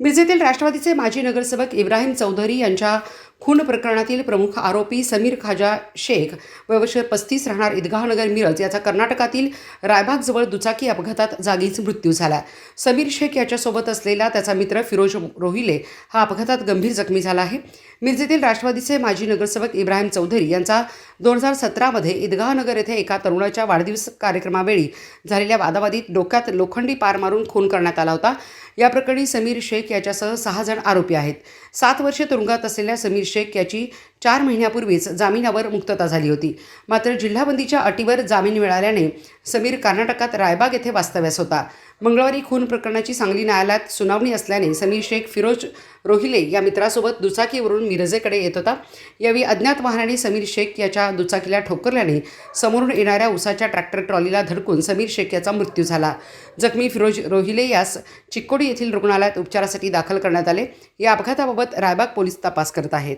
मिरजेतील राष्ट्रवादीचे माजी नगरसेवक इब्राहिम चौधरी यांच्या खून प्रकरणातील प्रमुख आरोपी समीर खाजा शेख वयवर्ष पस्तीस राहणार ईदगाहनगर मिरज याचा कर्नाटकातील रायबागजवळ दुचाकी अपघातात जागीच मृत्यू झाला. समीर शेख याच्यासोबत असलेला त्याचा मित्र फिरोज रोहिले हा अपघातात गंभीर जखमी झाला आहे. मिरजेतील राष्ट्रवादीचे माजी नगरसेवक इब्राहिम चौधरी यांचा दोन हजार सतरामध्ये ईदगाहनगर येथे एका तरुणाच्या वाढदिवस कार्यक्रमावेळी झालेल्या वादावादीत डोक्यात लोखंडी पार मारून खून करण्यात आला होता. या प्रकरणी समीर शेख याच्यासह सहा जण आरोपी आहेत. सात वर्षे तुरुंगात असलेल्या समीर शेख याची चार महिन्यापूर्वीच जामिनावर मुक्तता झाली होती. मात्र जिल्हाबंदीच्या अटीवर जामीन मिळाल्याने समीर कर्नाटकात रायबाग येथे वास्तव्यास होता. मंगळवारी खून प्रकरणाची सांगली न्यायालयात सुनावणी असल्याने समीर शेख फिरोज रोहिले या मित्रासोबत दुचाकीवरून मिरजेकडे येत होता. यावेळी अज्ञात वाहनाने समीर शेख याच्या दुचाकीला ठोकरल्याने समोरून येणाऱ्या उसाच्या ट्रॅक्टर ट्रॉलीला धडकून समीर शेख याचा मृत्यू झाला. जखमी फिरोज रोहिले यास चिक्कोडी येथील रुग्णालयात उपचारासाठी दाखल करण्यात आले. या अपघाताबाबत रायबाग पोलीस तपास करत आहेत.